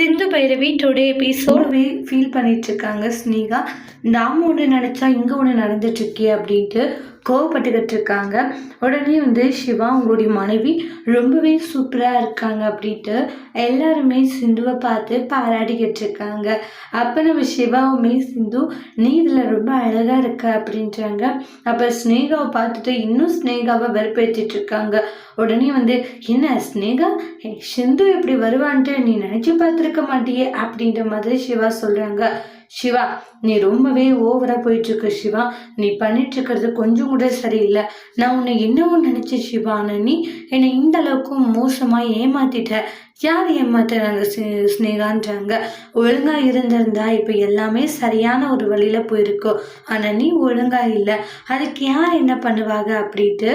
சிந்து Bhairavi today எபிசோடவே feel பண்ணிட்டு இருக்காங்க ஸ்னேகா. நாம ஒன்று நினச்சா இங்கே ஒன்று நடந்துட்டு இருக்கே அப்படின்ட்டு கோவப்பட்டுக்கிட்டு இருக்காங்க உடனே வந்து சிவா அவங்களுடைய மனைவி ரொம்பவே சூப்பராக இருக்காங்க அப்படின்ட்டு எல்லாருமே சிந்துவை பார்த்து பாராட்டிக்கிட்டு இருக்காங்க. அப்போ நம்ம சிவாவுமே சிந்து நீ இதில் ரொம்ப அழகாக இருக்க அப்படின்றாங்க. அப்போ ஸ்னேகாவை பார்த்துட்டு இன்னும் ஸ்னேகாவை வெறுப்பேற்றிட்டு இருக்காங்க. உடனே வந்து என்ன ஸ்னேகா சிந்து இப்படி வருவான்ட்டு நீ நினச்சி பார்த்துருக்க மாட்டியே அப்படின்ற மாதிரி சிவா சொல்கிறாங்க சிவா நீ ரொம்பவே ஓவராக போயிட்டுருக்க சிவா. நீ பண்ணிட்டு இருக்கிறது கொஞ்சம் கூட சரியில்லை. நான் உன்னை என்னவோ நினைச்ச சிவான்னு நீ என்னை இந்த அளவுக்கு மோசமாக ஏமாத்திட்ட. யார் ஏமாத்துறாங்க ஸ்னேகான்றாங்க? ஒழுங்காக இருந்திருந்தா இப்போ எல்லாமே சரியான ஒரு வழியில் போயிருக்கோம். ஆனால் நீ ஒழுங்காக இல்லை. அதுக்கு யார் என்ன பண்ணுவாங்க அப்படின்ட்டு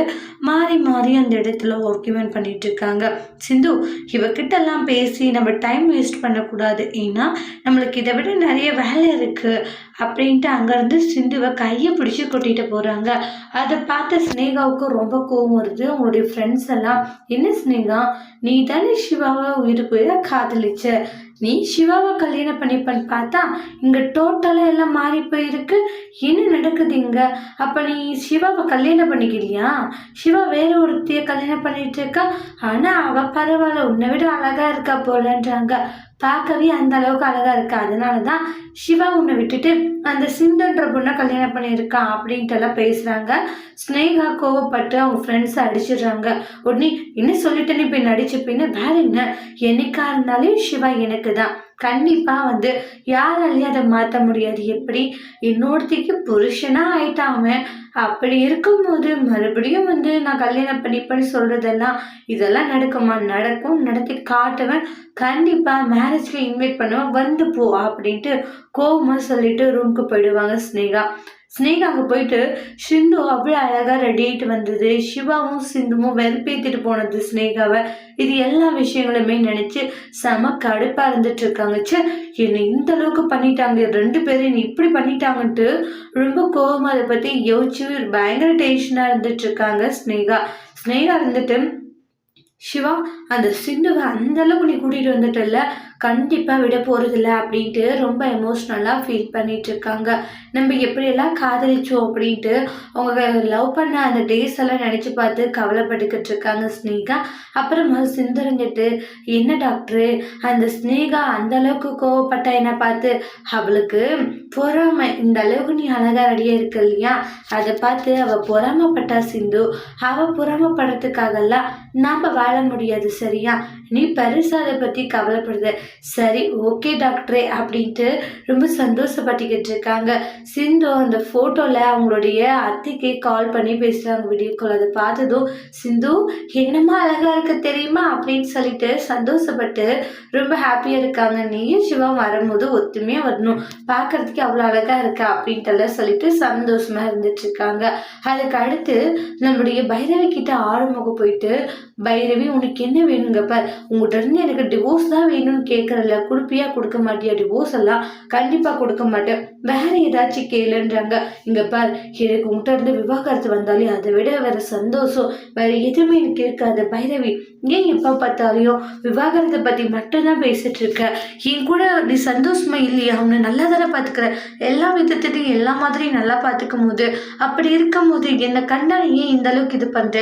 மாறி மாறி அந்த இடத்துல ஆர்குமெண்ட் பண்ணிட்டு இருக்காங்க. சிந்து இவகிட்டெல்லாம் பேசி நம்ம டைம் வேஸ்ட் பண்ணக்கூடாது. ஏன்னா நம்மளுக்கு இதை விட நிறைய வேலை இருக்குது அப்படின்ட்டு அங்கேருந்து சிந்துவை கையை பிடிச்சி கூட்டிகிட்டு போகிறாங்க அதை பார்த்த ஸ்னேகாவுக்கு ரொம்ப கோவம் வருது. அவங்களுடைய ஃப்ரெண்ட்ஸ் எல்லாம் என்ன ஸ்னேகா நீ தானே சிவாவை உயிர் போய் காதலிச்ச? நீ சிவாவை கல்யாணம் பண்ணிப்பன்னு பார்த்தா இங்கே டோட்டலாக எல்லாம் மாறி போயிருக்கு. என்ன நடக்குது இங்கே? அப்போ நீ சிவாவை கல்யாணம் பண்ணிக்கிறியா? சிவா வேற ஒருத்திய கல்யாணம் பண்ணிட்டு இருக்கா? ஆனால் அவள் பரவாயில்ல. உன்னை விட அழகாக இருக்கா போலன்றாங்க. பார்க்கவே அந்த அளவுக்கு அழகாக இருக்கா? அதனால தான் சிவா உன்னை விட்டுட்டு அந்த சிந்தன்ற பொண்ணை கல்யாணம் பண்ணியிருக்கான் அப்படின்ட்டு எல்லாம் பேசுகிறாங்க ஸ்னேகா கோவப்பட்டு அவங்க ஃப்ரெண்ட்ஸை அடிச்சிடுறாங்க. உடனே என்ன சொல்லிட்டேன்னு நீ போய் நடிச்ச வேற என்ன? என்னைக்கா இருந்தாலும் சிவா எனக்கு தான். கண்டிப்பாக வந்து யாராலையும் அதை மாற்ற முடியாது. எப்படி? இன்னொருத்திக்கு புருஷனாக ஆயிட்டான் அவன் அப்படி இருக்கும்போது மறுபடியும் வந்து நான் கல்யாணம் பண்ணிப்பேன்னு சொல்கிறதெல்லாம் இதெல்லாம் நடக்குமா? நடக்கும். நடத்தி காட்டுவேன். கண்டிப்பாக மேரேஜ்க்கு இன்வைட் பண்ணுவேன். வந்து போ அப்படின்ட்டு கோவமாக சொல்லிட்டு ரூம்க்கு போயிடுவாங்க ஸ்னேகா. ஸ்னேக் அங்கே போயிட்டு சிந்து அவ்வளோ அழகாக ரெடி ஆகிட்டு வந்தது. சிவாவும் சிந்துவும் வெறுப்பேற்றிட்டு போனது ஸ்னேகாவை இது எல்லா விஷயங்களுமே நினச்சி செம கடுப்பாக இருந்துட்டு இருக்காங்க. ச்சே என்னை இந்த அளவுக்கு பண்ணிட்டாங்க. ரெண்டு பேரும் என்னை இப்படி பண்ணிட்டாங்கன்ட்டு ரொம்ப கோபமாக அதை பற்றி யோசிச்சு பயங்கர டென்ஷனாக இருந்துட்டு இருக்காங்க ஸ்னேகா ஸ்னேகா இருந்துட்டு சிவா அந்த சிந்துவை அந்த அளவுக்கு நீ கூட்டிகிட்டு வந்துட்டல கண்டிப்பாக விட போகிறதில்ல அப்படின்ட்டு ரொம்ப எமோஷ்னலாக ஃபீல் பண்ணிகிட்ருக்காங்க இருக்காங்க நம்ம எப்படியெல்லாம் காதலிச்சோம் அப்படின்ட்டு அவங்க லவ் பண்ண அந்த டேஸ் எல்லாம் நினச்சி பார்த்து கவலைப்பட்டுக்கிட்டு இருக்காங்க ஸ்னேகா. அப்புறமா சிந்தரஞ்சிட்டு என்ன டாக்டரு அந்த ஸ்னேகா அந்த அளவுக்கு கோவப்பட்டா என்ன பார்த்து? அவளுக்கு பொறாமை. இந்த அளவுக்கு நீ அழகாக ரெடியாக இருக்க இல்லையா? அதை பார்த்து அவள் பொறாமப்பட்டா சிந்து. அவள் பொறாமப்படுறதுக்காகலாம் நாம் வாழ முடியாது சரியா? நீ பெருசாக அதை பற்றி கவலைப்படுத. சரி ஓகே டாக்டரே அப்படின்ட்டு ரொம்ப சந்தோஷப்பட்டுக்கிட்டு இருக்காங்க. சிந்து அந்த ஃபோட்டோவில் அவங்களுடைய அத்தைக்கு கால் பண்ணி பேசுகிறாங்க வீடியோ கால் அதை பார்த்ததும் சிந்து என்னமா அழகாக இருக்க தெரியுமா? அப்படின்னு சொல்லிட்டு சந்தோஷப்பட்டு ரொம்ப ஹாப்பியாக இருக்காங்க. நீயும் சிவா வரும்போது ஒத்துமையாக வரணும். பார்க்கறதுக்கு அவ்வளோ அழகாக இருக்கா அப்படின்ட்டு எல்லாம் சொல்லிட்டு சந்தோஷமாக இருந்துட்டு இருக்காங்க. அதுக்கு அடுத்து நம்மளுடைய பைரவி கிட்ட ஆறுமுகம் போயிட்டு பைரவி உனக்கு என்ன வேணுங்க பார் உங்கள்கிட்ட இருந்து எனக்கு டிவோர்ஸ் தான் வேணும்னு கேட்குறல கொடுப்பியா கொடுக்க மாட்டியா? டிவோர்ஸ் எல்லாம் கண்டிப்பாக கொடுக்க மாட்டேன். வேற ஏதாச்சும் கேளுன்றாங்க. இங்கே பார் எனக்கு உங்கள்கிட்ட இருந்து விவாகரத்து வந்தாலே அதை விட வேற சந்தோஷம். வேற எதுவுமே எனக்கு இருக்காது பைரவி. ஏன் எப்போ பார்த்தாலையும் விவாகரத்தை பற்றி மட்டும்தான் பேசிட்டு இருக்க. என் கூட நீ சந்தோஷமா இல்லையா? அவனை நல்லா தானே பார்த்துக்கிற. எல்லா விதத்துலையும் எல்லா மாதிரியும் நல்லா பார்த்துக்கும் போது அப்படி இருக்கும் போது என்னை கண்டா ஏன் இந்த அளவுக்கு இது பண்ணுற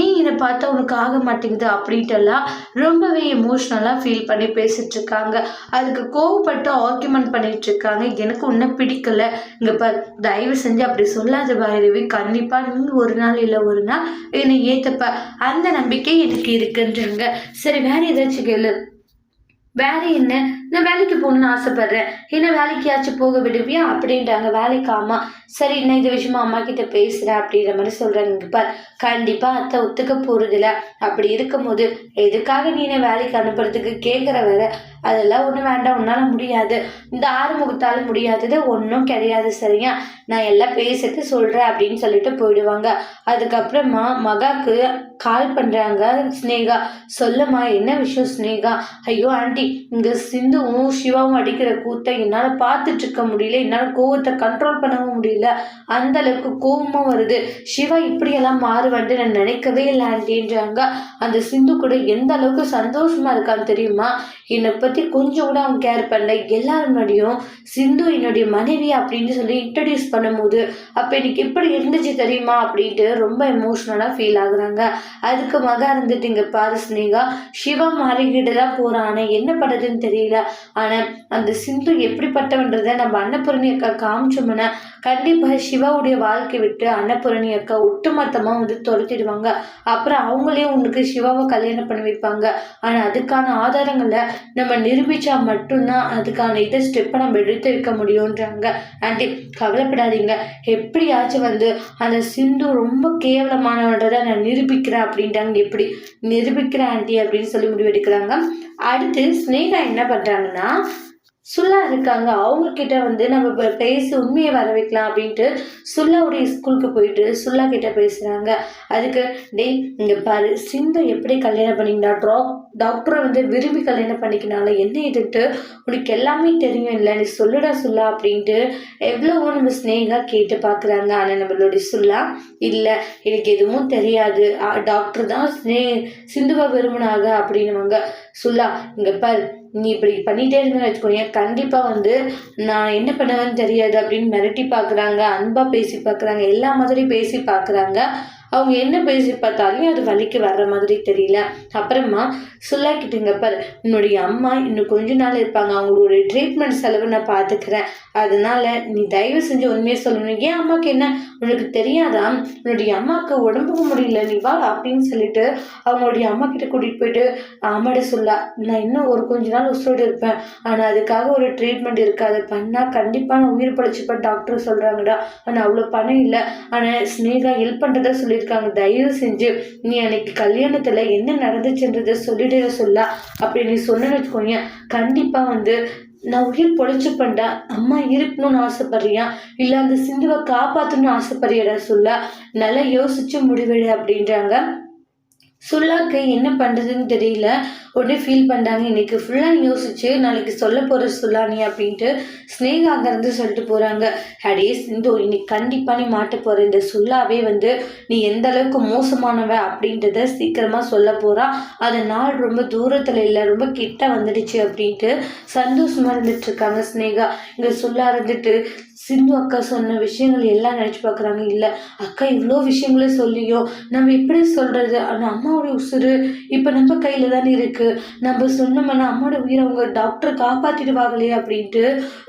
ஏன் என்னை பார்த்தா உனக்கு ஆக மாட்டேங்குது அப்படின்ட்டுலாம் ரொம்பவே எமோஷ்னலாக ஃபீல் பண்ணி பேசிட்டு இருக்காங்க. அதுக்கு கோவப்பட்டு ஆர்குமெண்ட் பண்ணிட்டு இருக்காங்க. எனக்கு உன்னை பிடிக்கல. இங்கே பார் தயவு செஞ்சு அப்படி சொல்லாத பைரவி கண்டிப்பாக நீ ஒரு நாள் இல்லை ஒரு நாள் என்னை ஏற்றுப்ப அந்த நம்பிக்கை எனக்கு இருக்குது இருக்குன்றாங்க சரி வேற ஏதாச்சும் கேளு. வேற என்ன? நான் வேலைக்கு போகணும்னு ஆசைப்படுறேன். என்ன வேலைக்கையாச்சும் போக விடுவியா? அப்படின்றாங்க. வேலைக்கு ஆமா சரி நான் இந்த விஷயமா அம்மா கிட்ட பேசுறேன் அப்படின்ற மாதிரி சொல்றாங்க. பார். கண்டிப்பா அத்தை ஒத்துக்க போறதில்ல. அப்படி இருக்கும்போது எதுக்காக நீ என்ன வேலைக்கு அனுப்புறதுக்கு? கேட்குற வேற. அதெல்லாம் ஒன்றும் வேண்டாம் உன்னால் முடியாது. இந்த ஆறுமுகத்தால முடியாதது ஒன்றும் கிடையாது சரியா? நான் எல்லாம் பேசிட்டு சொல்கிறேன் அப்படின்னு சொல்லிட்டு போயிடுவாங்க. அதுக்கப்புறமா மகாக்கு கால் பண்ணுறாங்க ஸ்னேகா சொல்லுமா என்ன விஷயம் ஸ்னேகா ஐயோ ஆண்டி இங்கே சிந்துவும் சிவாவும் அடிக்கிற கூத்தை என்னால் பார்த்துட்டு இருக்க முடியல. என்னால் கோவத்தை கண்ட்ரோல் பண்ணவும் முடியல. அந்த அளவுக்கு கோவமும் வருது. சிவா இப்படியெல்லாம் மாறுவான்ட்டு நான் நினைக்கவே இல்லை ஆண்டின்றாங்க அந்த சிந்து கூட எந்த அளவுக்கு சந்தோஷமா இருக்கான்னு தெரியுமா? என்னை பற்றி கொஞ்சம் கூட அவங்க கேர் பண்ணல. எல்லார் முன்னாடியும் சிந்து என்னுடைய மனைவி அப்படின்னு சொல்லி இன்ட்ரடியூஸ் பண்ணும்போது அப்போ எனக்கு எப்படி இருந்துச்சு தெரியுமா அப்படின்ட்டு ரொம்ப எமோஷ்னலாக ஃபீல் ஆகுறாங்க. அதுக்கு மக இருந்துட்டு இங்கே பாரு ஸ்னேகா சிவா மாறிக்கிட்டு தான் போகிறான் என்ன பண்ணுறதுன்னு தெரியல. ஆனால் அந்த சிந்து எப்படிப்பட்டவன்றதை நம்ம அன்னபூரணி அக்கா காமிச்சோம்னா கண்டிப்பாக சிவாவுடைய வாழ்க்கை விட்டு அன்னபூரணி அக்கா ஒட்டுமொத்தமாக வந்து துரத்திடுவாங்க. அப்புறம் அவங்களே உனக்கு சிவாவை கல்யாணம் பண்ணி வைப்பாங்க. ஆனால் அதுக்கான ஆதாரங்களை நம்ம நிரூபித்தா மட்டும்தான் அதுக்கான இதை ஸ்டெப்பை நம்ம எடுத்து வைக்க முடியுன்றாங்க ஆண்டி கவலைப்படாதீங்க. எப்படியாச்சும் வந்து அந்த சிந்து ரொம்ப கேவலமானவன்றதை நான் நிரூபிக்கிறேன் அப்படின்ட்டாங்க எப்படி? நிரூபிக்கிறேன் ஆண்டி அப்படின்னு சொல்லி முடிவெடுக்கிறாங்க அடுத்து ஸ்னேகா என்ன பண்ணுறாங்கன்னா சுல்லா இருக்காங்க. அவங்கக்கிட்ட வந்து நம்ம இப்போ பேசி உண்மையை வர வைக்கலாம் அப்படின்ட்டு சுல்லாவுடைய ஸ்கூலுக்கு போயிட்டு சுல்லா கிட்ட பேசுகிறாங்க அதுக்கு டேய் இங்கே பாரு சிந்து எப்படி கல்யாணம் பண்ணிக்கினா ட்ரா டாக்டரை வந்து விரும்பி கல்யாணம் பண்ணிக்கினால என்ன இதுன்ட்டு உனக்கு எல்லாமே தெரியும் இல்லை நீ சொல்லுடா சுல்லா அப்படின்ட்டு எவ்வளவோ நம்ம ஸ்னேகா கேட்டு பார்க்குறாங்க ஆனால் நம்மளுடைய சுல்லா இல்லை எனக்கு எதுவும் தெரியாது. டாக்டர் தான் ஸ்னே சிந்துவா விரும்பினாங்க அப்படின்னுவாங்க. சுல்லா இங்கே பாரு நீ இப்படி பண்ணிகிட்டே இருந்தேன்னு வச்சுக்கோங்க கண்டிப்பாக வந்து நான் என்ன பண்ணுவேன்னு தெரியாது அப்படின்னு மிரட்டி பார்க்குறாங்க அன்பாக பேசி பார்க்குறாங்க எல்லா மாதிரி பேசி பார்க்குறாங்க. அவங்க என்ன பேசி பார்த்தாலும் அது வலிக்கு வர்ற மாதிரி தெரியல. அப்புறமா சொல்லாக்கிட்டுங்க பாரு என்னுடைய அம்மா இன்னும் கொஞ்ச நாள் இருப்பாங்க. அவங்களுடைய ட்ரீட்மெண்ட் செலவு நான் பார்த்துக்கிறேன். அதனால நீ தயவு செஞ்சு உண்மையை சொல்லணும். ஏன் அம்மாவுக்கு என்ன? உனக்கு தெரியாதா? உன்னுடைய அம்மாவுக்கு உடம்புக்கு முடியல. நீ வா அப்படின்னு சொல்லிட்டு அவங்களுடைய அம்மா கிட்ட கூட்டிகிட்டு போயிட்டு ஆமாட சொல்லா நான் இன்னும் ஒரு கொஞ்ச நாள் உசுரோடு இருப்பேன். ஆனால் அதுக்காக ஒரு ட்ரீட்மெண்ட் இருக்குது. அதை பண்ணால் கண்டிப்பாக நான் உயிர் பழிச்சுப்பேன் டாக்டர் சொல்கிறாங்கடா ஆனால் அவ்வளோ பணம் இல்லை. ஆனால் ஸ்னேகா ஹெல்ப் பண்ணுறதா சொல்லி சொல்லியிருக்காங்க. தயவு செஞ்சு நீ அன்னைக்கு கல்யாணத்தில் என்ன நடந்துச்சுன்றதை சொல்லிடுற சொல்லா அப்படி நீ சொன்னு வச்சுக்கோங்க. கண்டிப்பாக வந்து நான் உயிர் பொழைச்சுப்பேன்டா அம்மா இருக்கணும்னு ஆசைப்படுறியா? இல்லை அந்த சிந்துவை காப்பாற்றணும்னு ஆசைப்படுறியடா சொல்ல நல்லா யோசிச்சு முடிவெடு அப்படின்றாங்க. சுல்லாக்கு என்ன பண்ணுறதுன்னு தெரியல. உடனே ஃபீல் பண்ணுறாங்க இன்றைக்கி ஃபுல்லாக யோசிச்சு நாளைக்கு சொல்ல போகிற சுல்லா நீ அப்படின்ட்டு ஸ்னேகா அங்கேருந்து சொல்லிட்டு போகிறாங்க ஹடே சிந்து இன்னைக்கு கண்டிப்பாக நீ மாட்ட போகிற இந்த சுல்லாவே வந்து நீ எந்த அளவுக்கு மோசமானவ அப்படின்றத சீக்கிரமாக சொல்ல போகிறா அது நாள் ரொம்ப தூரத்தில் இல்லை ரொம்ப கிட்ட வந்துடுச்சு அப்படின்ட்டு சந்தோஷமாக இருந்துட்டுருக்காங்க ஸ்னேகா. இங்கே சொல்லா இருந்துட்டு சிந்து அக்கா சொன்ன விஷயங்கள் எல்லாம் நினச்சி பார்க்குறாங்க. இல்லை அக்கா இவ்வளோ விஷயங்களே சொல்லியும் நம்ம எப்படி சொல்கிறது ஆனால் அம்மாவுடைய உசுறு இப்போ நம்ம கையில் தானே இருக்குது நம்ம சொன்னோம்னா அம்மாவோட உயிரை அவங்க டாக்டர் காப்பாற்றிடுவாங்களே அப்படின்ட்டு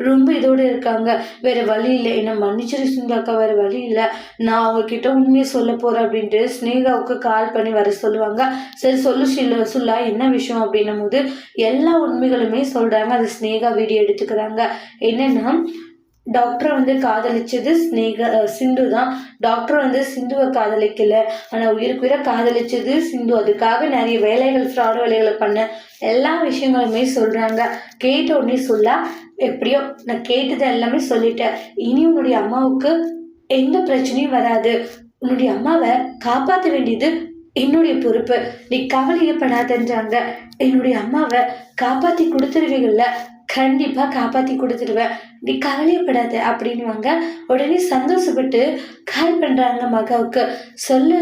ரொம்ப இதோடு இருக்காங்க. வேறு வழி இல்லை. என்ன மன்னிச்சிரு சிந்து அக்கா வேறு வழி இல்லை. நான் அவங்கக்கிட்ட உண்மையை சொல்ல போகிறேன் அப்படின்ட்டு ஸ்னேகாவுக்கு கால் பண்ணி வர சொல்லுவாங்க. சரி சொல்லு சொல்ல சொல்லா என்ன விஷயம்? அப்படின்னும் போது எல்லா உண்மைகளுமே சொல்கிறாங்க அது ஸ்னேகா வீடியோ எடுத்துக்கிறாங்க. என்னென்னா டாக்டரை வந்து காதலிச்சது ஸ்னேக சிந்து தான். டாக்டர் வந்து சிந்துவை காதலிக்கல. ஆனால் உயிருக்கு உயிரை காதலிச்சது சிந்து. அதுக்காக நிறைய வேலைகள் ஃப்ராட் வேலைகளை பண்ண எல்லா விஷயங்களுமே சொல்கிறாங்க கேட்ட உடனே சொல்ல எப்படியோ நான் கேட்டது எல்லாமே சொல்லிட்டேன். இனி உன்னுடைய அம்மாவுக்கு எந்த பிரச்சனையும் வராது. உன்னுடைய அம்மாவை காப்பாற்ற வேண்டியது என்னுடைய பொறுப்பு. நீ கவலையப்படாதன்றாங்க என்னுடைய அம்மாவை காப்பாற்றி கொடுத்துருவீங்கள்ல கண்டிப்பாக காப்பாற்றி கொடுத்துருவேன் நீ கவலையப்படாத அப்படின்வாங்க உடனே சந்தோஷப்பட்டு கால் பண்ணுறாங்க மகாவுக்கு. சொல்லு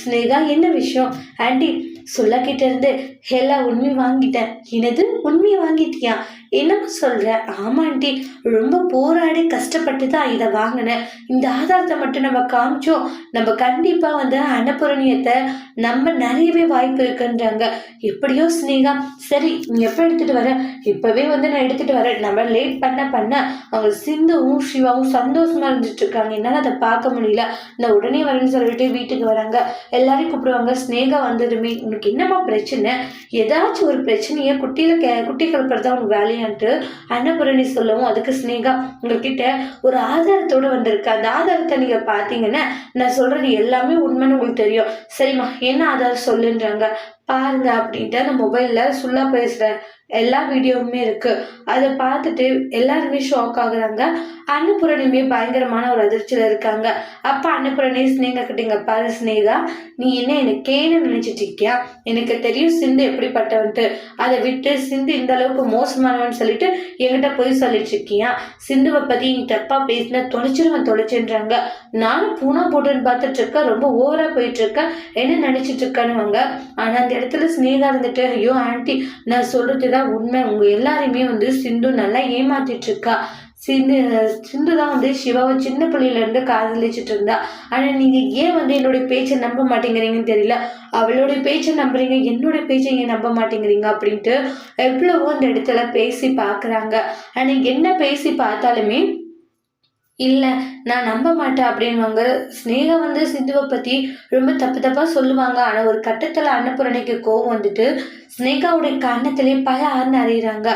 ஸ்னேகா என்ன விஷயம்? ஆண்டி சொல்லக்கிட்டேருந்து கிட்ட எல்லா உண்மையும் வாங்கிட்டேன். எனது உண்மையை வாங்கிட்டியா? என்னம்மா சொல்கிற ஆமா ஆண்டி. ரொம்ப போராடி கஷ்டப்பட்டு தான் இதை வாங்கினேன். இந்த ஆதாரத்தை மட்டும் நம்ம காமிச்சோம். நம்ம கண்டிப்பாக வந்து அன்னபூரணியத்தை நம்ம நிறையவே வாய்ப்பு இருக்குன்றாங்க. எப்படியோ ஸ்னேகா சரி நீ எப்போ எடுத்துகிட்டு வர? இப்போவே வந்து நான் எடுத்துகிட்டு வரேன். நம்ம லேட் பண்ண பண்ண அவங்க சிந்துவும் சிவாவும் சந்தோஷமாக இருந்துட்டு இருக்காங்க. என்னால் அதை பார்க்க முடியல. நான் உடனே வரேன்னு சொல்லிட்டு வீட்டுக்கு வராங்க. எல்லாரையும் கூப்பிடுவாங்க. ஸ்னேகா வந்ததுமே உனக்கு என்னம்மா பிரச்சனை? ஏதாச்சும் ஒரு பிரச்சனையை குட்டியில் கே குட்டி கலப்புறதா தான் உனக்கு வேலையான்ட்டு அன்னபுரணி சொல்லவும் அதுக்கு ஸ்னேகா உங்ககிட்ட ஒரு ஆதாரத்தோடு வந்திருக்கு. அந்த ஆதாரத்தை நீங்கள் பார்த்தீங்கன்னா நான் சொல்கிறது எல்லாமே உண்மைன்னு உங்களுக்கு தெரியும். சரிம்மா என்ன ஆதாரம் சொல்லுன்றாங்க? பாருங்க அப்படின்ட்டு அந்த மொபைலில் சுல்லா பேசுகிற எல்லா வீடியோவுமே இருக்குது அதை பார்த்துட்டு எல்லாருமே ஷாக் ஆகுறாங்க. அன்னபூரணியுமே பயங்கரமான ஒரு அதிர்ச்சியில் இருக்காங்க. அப்போ அன்னபூரணி ஸ்னேகா கிட்டீங்க பாரு ஸ்னேகா நீ என்ன எனக்கு கேன்னு நினச்சிட்டு இருக்கியா? எனக்கு தெரியும் சிந்து எப்படிப்பட்டவன்ட்டு. அதை விட்டு சிந்து இந்த அளவுக்கு மோசமானவன் சொல்லிட்டு என்கிட்ட போய் சொல்லிட்டு இருக்கியா? சிந்துவை பற்றி நீ தப்பாக பேசின தொலைச்சிருவன் தொலைச்சுன்றாங்க. நானும் பூனா போட்டுன்னு பார்த்துட்டு இருக்க ரொம்ப ஓவராக போயிட்டு இருக்க என்ன நினச்சிட்டு இருக்கேன்னு ஆனால் அந்த இடத்துல ஸ்னேகா இருந்துட்டு ஐயோ ஆண்டி நான் சொல்றது தான் உண்மை. உங்க எல்லாரையுமே வந்து சிந்து நல்லா ஏமாத்திட்டு இருக்கா சிந்து சிந்து தான் வந்து சிவாவை சின்ன பிள்ளையிலேருந்து காதலிச்சுட்டு இருந்தா. ஆனால் நீங்கள் ஏன் வந்து என்னுடைய பேச்சை நம்ப மாட்டேங்கிறீங்கன்னு தெரியல. அவளுடைய பேச்சை நம்புறீங்க என்னுடைய பேச்சை ஏன் நம்ப மாட்டேங்கிறீங்க அப்படின்ட்டு எவ்வளவோ அந்த இடத்துல பேசி பார்க்குறாங்க ஆனால் என்ன பேசி பார்த்தாலுமே இல்லை நான் நம்ப மாட்டேன் அப்படின்வாங்க ஸ்னேகா வந்து சிந்துவை பற்றி ரொம்ப தப்பு தப்பாக சொல்லுவாங்க. ஆனால் ஒரு கட்டத்தில் அன்னபூரணிக்கு கோவம் வந்துட்டு ஸ்னேகாவுடைய கன்னத்திலே பல ஆறுனு அறிகிறாங்க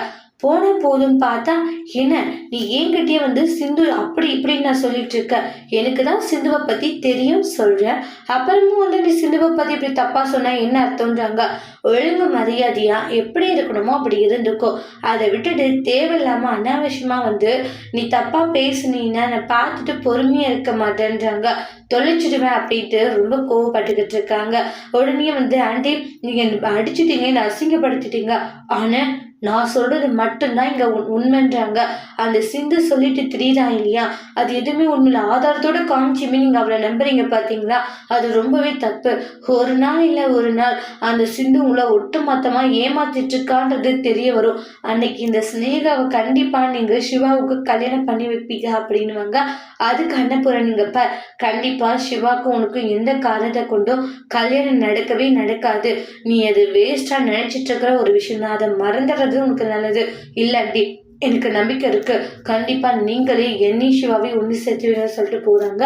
போன போதும் பார்த்தா என்ன நீ என்கிட்டயே வந்து சிந்து அப்படி இப்படின்னு நான் சொல்லிட்டு இருக்க? எனக்கு தான் சிந்துவை பற்றி தெரியும் சொல்கிறேன் அப்புறமும் வந்து நீ சிந்துவை பற்றி இப்படி தப்பாக சொன்னால் என்ன அர்த்தம்ன்றாங்க? ஒழுங்கு மரியாதையா? எப்படி இருக்கணுமோ அப்படி இருந்துக்கோ. அதை விட்டுட்டு தேவையில்லாமல் அனாவசியமாக வந்து நீ தப்பாக பேசுனீன்னா நான் பார்த்துட்டு பொறுமையாக இருக்க மாட்டேன்றாங்க. தொலைச்சிடுவேன் அப்படின்ட்டு ரொம்ப கோவப்பட்டுக்கிட்டு இருக்காங்க. உடனே வந்து ஆண்டி நீங்கள் அடிச்சிட்டீங்க என்னை அசிங்கப்படுத்திட்டீங்க? ஆனால் நான் சொல்றது மட்டும்தான் இங்க உண்மைன்றாங்க. அந்த சிந்து சொல்லிட்டு திரியுதா இல்லையா? அது எதுவுமே உண்மையில ஆதாரத்தோட காமிச்சுமே நீங்க அவளை நம்புறீங்க பாத்தீங்களா? அது ரொம்பவே தப்பு. ஒரு நாள் இல்ல ஒரு நாள் அந்த சிந்து உங்களை ஒட்டுமொத்தமா ஏமாத்திட்டு இருக்கான்றது தெரிய வரும். அன்னைக்கு இந்த ஸ்னேகாவை கண்டிப்பா நீங்க சிவாவுக்கு கல்யாணம் பண்ணி வைப்பீங்க அப்படின்னுவாங்க. அதுக்கு அன்னப்புற நீங்க ப கண்டிப்பா சிவாக்கும் உனக்கு எந்த காரணத்தை கொண்டும் கல்யாணம் நடக்கவே நடக்காது. நீ அது வேஸ்டா நினைச்சிட்டு இருக்கிற ஒரு விஷயம் தான் அதை மறந்துடுறது உனக்கு நல்லது. இல்லாட்டி எனக்கு நம்பிக்கை இருக்கு. கண்டிப்பா நீங்களே என்னை சிவாவை ஒன்று சேர்த்துவீங்கன்னு சொல்லிட்டு போறாங்க.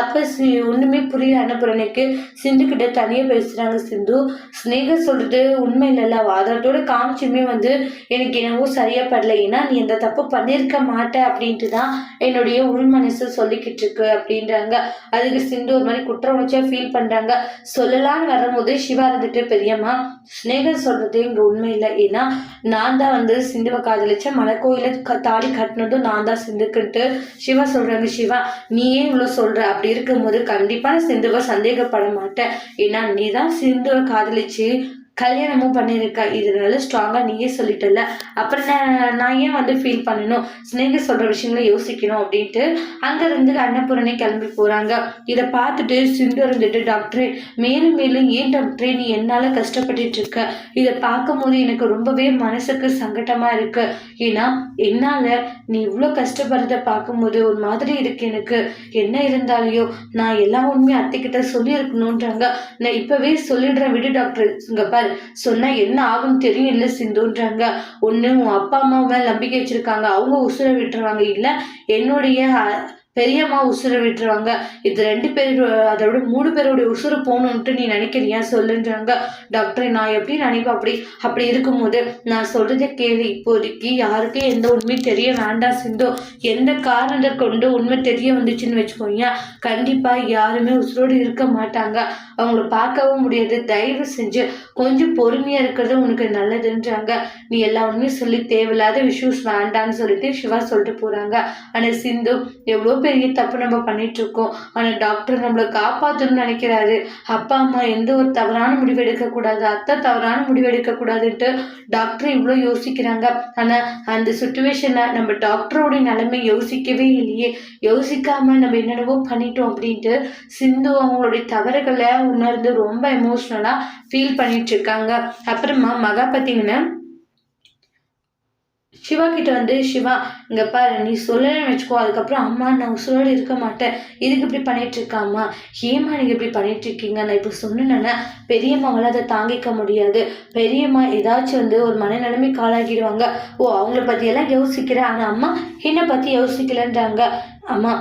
அப்ப ஒண்ணுமே புரியல அன்னபுரணிக்கு. சிந்து கிட்ட தனியா பேசுறாங்க சிந்து. ஸ்னேக சொல்கிறது உண்மை இல்லைல்ல ஆதாரத்தோட காமிச்சுமே வந்து எனக்கு என்னவோ சரியா படல. ஏன்னா நீ எந்த தப்பு பண்ணியிருக்க மாட்ட அப்படின்ட்டு தான் என்னுடைய உள் மனசு சொல்லிக்கிட்டு இருக்கு அப்படின்றாங்க. அதுக்கு சிந்து ஒரு மாதிரி குற்ற உணர்ச்சியா ஃபீல் பண்றாங்க. சொல்லலான்னு வரும்போது சிவா இருந்துட்டு பெரியம்மா ஸ்னேகர் சொல்றது இங்க உண்மை இல்லை ஏன்னா நான் தான் வந்து சிந்துவை காதலிச்ச மலைக்கோ கோயில க தாலி கட்டினதும் நான் தான் சிந்துக்குன்ட்டு சிவா சொல்கிறாங்க சிவா நீ ஏன் இவ்வளோ சொல்கிற அப்படி இருக்கும்போது கண்டிப்பாக நான் சிந்துவை சந்தேகப்பட மாட்டேன். ஏன்னா நீ தான் சிந்துவை காதலிச்சு கல்யாணமும் பண்ணியிருக்கா? இதனால ஸ்ட்ராங்காக நீயே சொல்லிட்டல அப்புறம் நான் நான் ஏன் வந்து ஃபீல் பண்ணணும்? ஸ்னேக சொல்கிற விஷயங்களை யோசிக்கணும் அப்படின்ட்டு அங்கேருந்து அன்னபூரணி கிளம்பி போகிறாங்க இதை பார்த்துட்டு சிந்து இருந்துட்டு டாக்டரே மேலும் மேலும் ஏன் டாக்டரே நீ என்னால் கஷ்டப்பட்டுட்டு இருக்க? இதை பார்க்கும்போது எனக்கு ரொம்பவே மனசுக்கு சங்கடமாக இருக்கு. ஏன்னா என்னால் நீ இவ்வளோ கஷ்டப்படுறத பார்க்கும்போது ஒரு மாதிரி இருக்கு எனக்கு. என்ன இருந்தாலையோ நான் எல்லா உண்மையும் அத்தைக்கிட்ட சொல்லியிருக்கணுன்றாங்க நான் இப்போவே சொல்லிடுறேன் விடு டாக்டர் இங்கே பாரு. சொன்னா என்ன ஆகும் தெரியும் இல்லை சிந்துன்றாங்க. ஒன்று உன் அப்பா அம்மா மேல நம்பிக்கை வச்சிருக்காங்க. அவங்க உசுரை விட்டுருவாங்க. இல்லை என்னுடைய பெரியம்மா உசுரை விட்டுருவாங்க. இது ரெண்டு பேர் அதோட மூணு பேருடைய உசுறு போகணுன்ட்டு நீ நினைக்கிறியா? சொல்லுன்றாங்க. டாக்டர் நான் எப்படி நினைப்பேன்? அப்படி அப்படி இருக்கும்போது நான் சொல்கிறத கேளு. இப்போதைக்கு யாருக்கும் எந்த உண்மையும் தெரிய வேண்டாம் சிந்தோ. எந்த காரணத்தை கொண்டு உண்மை தெரிய வந்துச்சுன்னு வச்சுக்கோங்க. கண்டிப்பாக யாருமே உசுரோடு இருக்க மாட்டாங்க. அவங்கள பார்க்கவும் முடியாது. தயவு செஞ்சு கொஞ்சம் பொறுமையாக இருக்கிறது உனக்கு நல்லதுன்றாங்க. நீ எல்லா உண்மையும் சொல்லி தேவையில்லாத விஷயம் வேண்டான்னு சொல்லிட்டு சிவா சொல்லிட்டு போகிறாங்க ஆனால் சிந்து எவ்வளோ பெரிய தப்பு நம்ம பண்ணிட்டு இருக்கோம் ஆனால் டாக்டர் நம்மளை காப்பாற்றணும்னு நினைக்கிறாரு. அப்பா அம்மா எந்த ஒரு தவறான முடிவு எடுக்கக்கூடாது. அத்தை தவறான முடிவு எடுக்கக்கூடாதுன்ட்டு டாக்டர் இவ்வளோ யோசிக்கிறாங்க. ஆனால் அந்த சுச்சுவேஷனில் நம்ம டாக்டரோடைய நிலைமை யோசிக்கவே இல்லையே. யோசிக்காம நம்ம என்னென்னவோ பண்ணிட்டோம் அப்படின்ட்டு சிந்து அவங்களுடைய தவறுகளை உணர்ந்து ரொம்ப எமோஷ்னலாக ஃபீல் பண்ணிட்டு இருக்காங்க அப்புறமா மகா பார்த்தீங்கன்னா சிவா கிட்ட வந்து சிவா இங்கே பாரு நீ சொல்லணும்னு வச்சுக்கோ அதுக்கப்புறம் அம்மா நான் உசுரோடு இருக்க மாட்டேன். இதுக்கு இப்படி பண்ணிட்டு இருக்காம்மா ஏமா நீங்கள் இப்படி பண்ணிட்டு இருக்கீங்க? நான் இப்போ சொன்னேன்னா பெரியம்மாவால் அதை தாங்கிக்க முடியாது. பெரியம்மா ஏதாச்சும் வந்து ஒரு மனநிலைமை காலாகிடுவாங்க ஓ அவங்கள பற்றியெல்லாம் யோசிக்கிறேன். ஆனால் அம்மா என்னை பற்றி யோசிக்கலன்றாங்க. அம்மா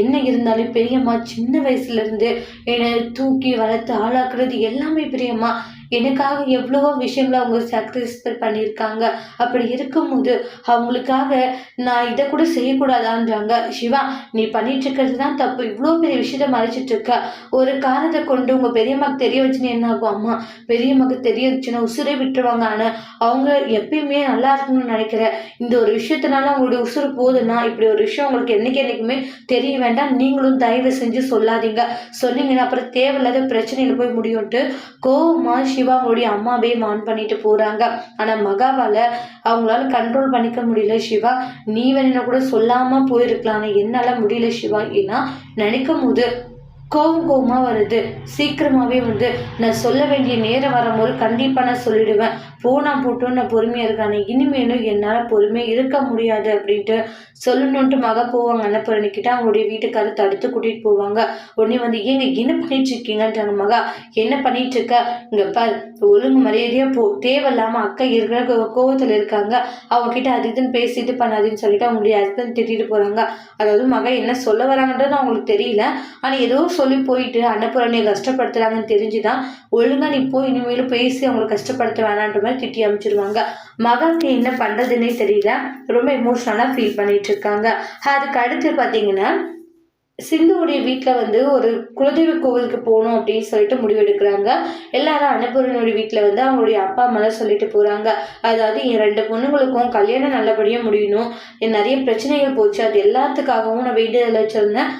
என்ன இருந்தாலும் பெரியம்மா சின்ன வயசுலேருந்து என்னை தூக்கி வளர்த்து ஆளாக்குறது எல்லாமே பெரியம்மா. எனக்காக எவ்வளவோ விஷயங்களை அவங்க சாக்ரிஃபைஸ் பண்ணியிருக்காங்க. அப்படி இருக்கும்போது அவங்களுக்காக நான் இதை கூட செய்யக்கூடாதான்றாங்க. சிவா நீ பண்ணிட்டு இருக்கிறது தான் தப்பு. இவ்வளோ பெரிய விஷயத்த மறைச்சிட்டு இருக்க. ஒரு காரணத்தை கொண்டு உங்கள் பெரியம்மாக்கு தெரிய வச்சுன்னு என்ன ஆகும்? அம்மா பெரியம்மாக்கு தெரிய வச்சுன்னா உசுரே விட்டுருவாங்க. ஆனால் அவங்க எப்பயுமே நல்லா இருக்கணும்னு நினைக்கிறேன் இந்த ஒரு விஷயத்தினால அவங்களுடைய உசுறு போகுதுன்னா இப்படி ஒரு விஷயம் உங்களுக்கு என்னைக்கு என்னைக்குமே தெரிய வேண்டாம். நீங்களும் தயவு செஞ்சு சொல்லாதீங்க. சொன்னீங்கன்னா அப்புறம் தேவையில்லாத பிரச்சனையில் போய் முடியும்ட்டு கோவமாக சிவாவுடைய அம்மாவே மான் பண்ணிட்டு போறாங்க. ஆனா மகாவால அவங்களால கண்ட்ரோல் பண்ணிக்க முடியல சிவா. நீ வேணா கூட சொல்லாம போயிருக்கலாம். என்னால முடியல சிவா. ஏன்னா நினைக்கும் போது கோவம் கோவமாக வருது. சீக்கிரமாகவே வந்து நான் சொல்ல வேண்டிய நேரம் வரும்போது கண்டிப்பாக நான் சொல்லிடுவேன். போனா போட்டோம் நான் பொறுமையாக இருக்கானே இனிமேலும் என்னால் பொறுமையாக இருக்க முடியாது அப்படின்ட்டு சொல்லணுன்ட்டு மக போவாங்க. அன்னப்பரணிக்கிட்ட அவங்களுடைய வீட்டுக்காரர் தடுத்து கூட்டிகிட்டு போவாங்க. உடனே வந்து ஏங்க என்ன பண்ணிட்டு இருக்கீங்கன்றாங்க மகா என்ன பண்ணிட்டு இருக்க? இங்கே பார் ஒழுங்கு மரியாதையாக போ. தேவையில்லாமல் அக்கா இருக்கிற கோவத்தில் இருக்காங்க. அவங்க கிட்ட அது இதுன்னு பேசி இது பண்ணாதுன்னு சொல்லிட்டு அவங்களுடைய ஹஸ்பண்ட் திட்டிட்டு போகிறாங்க அதாவது மக என்ன சொல்ல வராங்கன்றது அவங்களுக்கு தெரியல. ஆனால் ஏதோ சொல்லி போயிட்டு அன்னபூரணியை கஷ்டப்படுத்துறாங்கன்னு தெரிஞ்சுதான் ஒழுங்காக நீ போய் இனிமேலும் பேசி அவங்களை கஷ்டப்படுத்த வேணான்ற ரூபாய் திட்டி அமைச்சிருவாங்க. மகனுக்கு என்ன பண்றதுன்னே தெரியல. ரொம்ப எமோஷனலாக ஃபீல் பண்ணிட்டு இருக்காங்க. அதுக்கு அடுத்து பார்த்தீங்கன்னா சிந்துவுடைய வீட்டில் வந்து ஒரு குலதெய்வ கோவிலுக்கு போகணும் அப்படின்னு சொல்லிட்டு முடிவெடுக்கிறாங்க. எல்லாரும் அன்னபூரனுடைய வீட்டில் வந்து அவங்களுடைய அப்பா அம்மாலாம் சொல்லிட்டு போகிறாங்க அதாவது என் ரெண்டு பொண்ணுங்களுக்கும் கல்யாணம் நல்லபடியாக முடியணும். என் நிறைய பிரச்சனைகள் போச்சு. அது எல்லாத்துக்காகவும் நான் வீடு வச்சிருந்தேன்.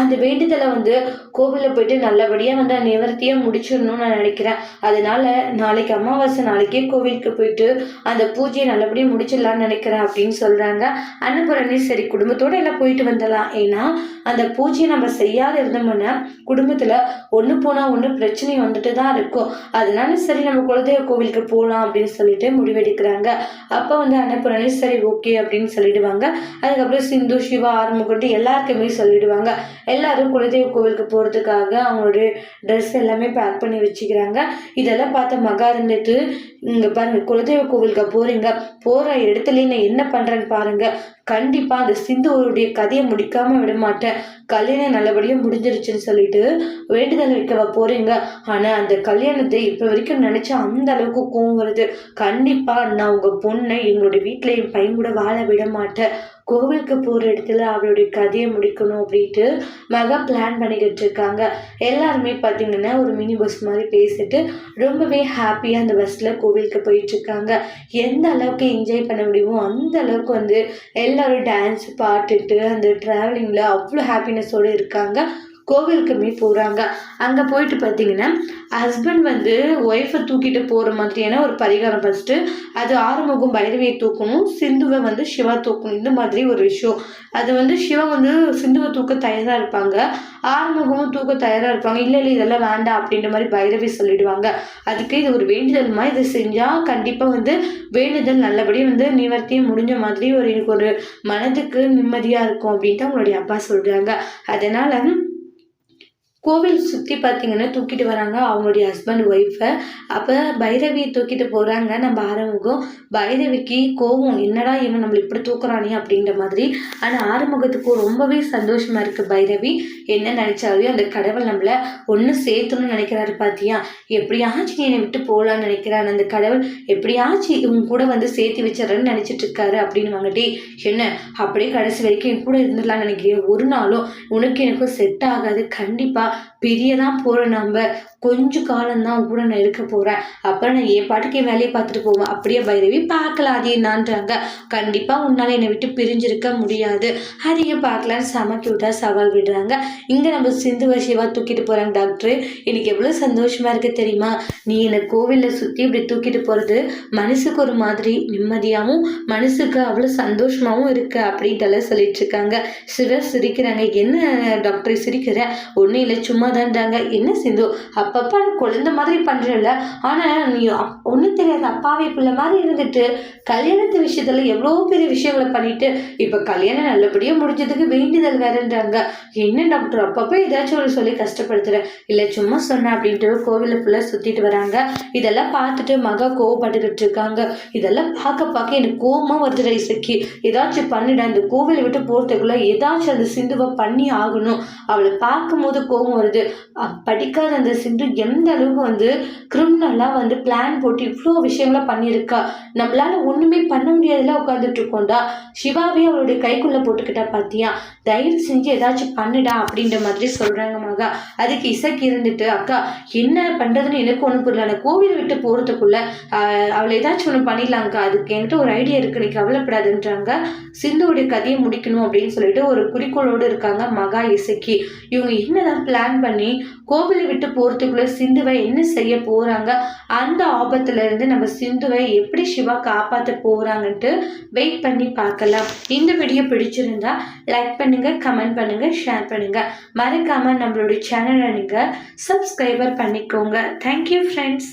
அந்த வேண்டுதலை வந்து கோவிலில் போயிட்டு நல்லபடியாக வந்து நிவர்த்தியாக முடிச்சிடணும்னு நான் நினைக்கிறேன். அதனால நாளைக்கு அமாவாசை நாளைக்கே கோவிலுக்கு போயிட்டு அந்த பூஜையை நல்லபடியாக முடிச்சிடலாம்னு நினைக்கிறேன் அப்படின்னு சொல்கிறாங்க அன்னபுரணி சரி குடும்பத்தோடு எல்லாம் போயிட்டு வந்துடலாம். ஏன்னா அந்த பூஜையை நம்ம செய்யாத இருந்தோம்னா குடும்பத்தில் ஒன்று போனால் ஒன்று பிரச்சனை வந்துட்டு தான் இருக்கும். அதனால சரி நம்ம குலதெய்வ கோவிலுக்கு போகலாம் அப்படின்னு சொல்லிட்டு முடிவெடுக்கிறாங்க. அப்போ வந்து அன்னபுரணி சரி ஓகே அப்படின்னு சொல்லிடுவாங்க. அதுக்கப்புறம் சிந்து சிவா ஆறுமுகன்ட்டு எல்லாருக்குமே சொல்லிடுவாங்க. எல்லாரும் குலதெய்வ கோவிலுக்கு போகிறதுக்காக அவங்களுடைய ட்ரெஸ் எல்லாமே பேக் பண்ணி வச்சுக்கிறாங்க. இதெல்லாம் பார்த்த மகா இங்கே பாருங்க குலதெய்வ கோவிலுக்கு போகிறீங்க போகிற இடத்துல நான் என்ன பண்ணுறேன்னு பாருங்க. கண்டிப்பாக அந்த சிந்துவருடைய கதையை முடிக்காமல் விட மாட்டேன். கல்யாணம் நல்லபடியாக முடிஞ்சிருச்சுன்னு சொல்லிட்டு வேண்டுதல் வைக்க போகிறீங்க ஆனால் அந்த கல்யாணத்தை இப்போ வரைக்கும் நினச்சா அந்த அளவுக்கு கோவம் வருது. கண்டிப்பாக நான் உங்கள் பொண்ணை எங்களுடைய வீட்டில் என் பையன் கூட வாழ விட மாட்டேன். கோவிலுக்கு போகிற இடத்துல அவளுடைய கதையை முடிக்கணும் அப்படின்ட்டு மகா பிளான் பண்ணிக்கிட்டு இருக்காங்க. எல்லாருமே பார்த்தீங்கன்னா ஒரு மினி பஸ் மாதிரி பேசிட்டு ரொம்பவே ஹாப்பியாக அந்த பஸ்ஸில் கோவிலுக்கு போயிட்டு இருக்காங்க எந்த அளவுக்கு என்ஜாய் பண்ண முடியுமோ அந்த அளவுக்கு வந்து எல்லாரும் டான்ஸ் பாட்டுட்டு அந்த ட்ராவலிங்கில் அவ்வளோ ஹாப்பினஸோடு இருக்காங்க. கோவிலுக்குமே போகிறாங்க அங்கே போயிட்டு பார்த்தீங்கன்னா ஹஸ்பண்ட் வந்து ஒய்ஃபை தூக்கிட்டு போகிற மாதிரியான ஒரு பரிகாரம் ஃபஸ்ட்டு அது ஆறுமுகம் பைரவியை தூக்கணும் சிந்துவை வந்து சிவா தூக்கணும் இந்த மாதிரி ஒரு விஷயம். அது வந்து சிவா வந்து சிந்துவை தூக்க தயாராக இருப்பாங்க. ஆறுமுகமும் தூக்க தயாராக இருப்பாங்க. இல்லை இல்லை இதெல்லாம் வேண்டாம் அப்படின்ற மாதிரி பைரவி சொல்லிடுவாங்க. அதுக்கு இது ஒரு வேண்டுதல் மாதிரி இதை செஞ்சால் கண்டிப்பாக வந்து வேண்டுதல் நல்லபடியாக வந்து நிவர்த்தியும் முடிஞ்ச மாதிரி ஒரு எனக்கு ஒரு மனதுக்கு நிம்மதியாக இருக்கும் அப்படின்ட்டு அவங்களுடைய அப்பா சொல்கிறாங்க அதனால் கோவில் சுற்றி பார்த்தீங்கன்னா தூக்கிட்டு வராங்க அவங்களுடைய ஹஸ்பண்ட் ஒய்ஃபை அப்போ பைரவியை தூக்கிட்டு போகிறாங்க நம்ம ஆறுமுகம். பைரவிக்கு கோவம் என்னடா இவன் நம்மளை இப்படி தூக்குறானே? அப்படின்ற மாதிரி. ஆனால் ஆறுமுகத்துக்கு ரொம்பவே சந்தோஷமாக இருக்குது பைரவி. என்ன நினச்சாலும் அந்த கடவுள் நம்மளை ஒன்று சேர்த்துன்னு நினைக்கிறாரு பார்த்தியா எப்படியாச்சும் நீ என்னை விட்டு போகலான்னு நினைக்கிறான். அந்த கடவுள் எப்படியாச்சும் இவங்க கூட வந்து சேர்த்து வச்சிடறேன்னு நினச்சிட்டு இருக்காரு அப்படின்னு வாங்கட்டி என்ன? அப்படியே கடைசி வரைக்கும் என் கூட இருந்துடலாம்னு நினைக்கிறேன் ஒரு நாளும் உனக்கு எனக்கும் செட் ஆகாது. கண்டிப்பாக பிரிய தான் போகிறோம் நம்ம கொஞ்ச காலம்தான் கூட நான் இருக்க போகிறேன் அப்புறம் நான் என் பாட்டுக்கு என் வேலையை பார்த்துட்டு போவேன். அப்படியே பைரவி பார்க்கலாம். அது என்னான்றாங்க. கண்டிப்பாக உன்னால் என்னை விட்டு பிரிஞ்சிருக்க முடியாது. அதையும் பார்க்கலான்னு செம க்யூட்டாக சவால் விடுறாங்க. இங்கே நம்ம சிந்துவ சிவா தூக்கிட்டு போகிறாங்க டாக்டர் எனக்கு எவ்வளோ சந்தோஷமாக இருக்குது தெரியுமா? நீ என்னை கோவிலில் சுற்றி இப்படி தூக்கிட்டு போகிறது மனசுக்கு ஒரு மாதிரி நிம்மதியாகவும் மனசுக்கு அவ்வளோ சந்தோஷமாகவும் இருக்கு அப்படின்ட்டுலாம் சொல்லிட்டு இருக்காங்க. சிவர் சிரிக்கிறாங்க. என்ன டாக்டர் சிரிக்கிற? ஒன்றும் இல்லை. சும்மா தான்றாங்க என்ன சிந்து? அப்பப்போ நான் குழந்த மாதிரி பண்ணுறல ஆனால் நீ ஒன்றும் தெரியாது அப்பாவே பிள்ளை மாதிரி இருந்துட்டு கல்யாணத்து விஷயத்தில் எவ்வளோ பெரிய விஷயங்களை பண்ணிட்டு இப்போ கல்யாணம் நல்லபடியாக முடிஞ்சதுக்கு வேண்டுதல் வேறுன்றாங்க. என்ன டாக்டர்? அப்பப்போ ஏதாச்சும் ஒரு சொல்லி கஷ்டப்படுத்துகிறேன் இல்லை சும்மா சொன்னேன் அப்படின்ட்டு கோவிலை ஃபுல்லாக சுற்றிட்டு வராங்க. இதெல்லாம் பார்த்துட்டு மக கோவப்பட்டுக்கிட்டு இருக்காங்க. இதெல்லாம் பார்க்க பார்க்க எனக்கு கோபமாக வருது ரைசக்கி ஏதாச்சும் பண்ணிட. அந்த கோவிலை விட்டு போகிறதுக்குள்ள ஏதாச்சும் அது சிந்துவை பண்ணி ஆகணும். அவளை பார்க்கும்போது கோவம் வருது. படிக்காத அந்த சிந்து எந்த அளவுக்கு வந்து கிரிமினலாக வந்து பிளான் போட்டு இவ்வளோ விஷயங்கள பண்ணியிருக்கா? நம்மளால ஒன்றுமே பண்ண முடியாதுல உட்காந்துட்டு இருக்கோண்டா சிவாவே அவளுடைய கைக்குள்ளே போட்டுக்கிட்டா பார்த்தியா தயவு செஞ்சு ஏதாச்சும் பண்ணுடா அப்படின்ற மாதிரி சொல்கிறாங்க மகா. அதுக்கு இசைக்கு இருந்துட்டு அக்கா என்ன பண்ணுறதுன்னு எனக்கு ஒன்றும் புரியல. நான் கோவில் விட்டு போகிறதுக்குள்ள அவளை ஏதாச்சும் ஒன்று பண்ணிடலாங்க்கா அதுக்கு என்கிட்ட ஒரு ஐடியா இருக்கு. நீ கவலைப்படாதுன்றாங்க. சிந்துவுடைய கதையை முடிக்கணும் அப்படின்னு சொல்லிட்டு ஒரு குறிக்கோளோடு இருக்காங்க மகா இசைக்கு. இவங்க என்னதான் பிளான் பண்ணி பண்ணி கோவிலை விட்டு போகிறதுக்குள்ளே சிந்துவை என்ன செய்ய போகிறாங்க அந்த ஆபத்துல இருந்து நம்ம சிந்துவை எப்படி சிவா காப்பாற்ற போகிறாங்கன்ட்டு வெயிட் பண்ணி பார்க்கலாம். இந்த வீடியோ பிடிச்சிருந்தா லைக் பண்ணுங்கள் கமெண்ட் பண்ணுங்கள் ஷேர் பண்ணுங்கள் மறக்காமல் நம்மளுடைய சேனலை நீங்கள் சப்ஸ்கிரைபர் பண்ணிக்கோங்க. Thank you friends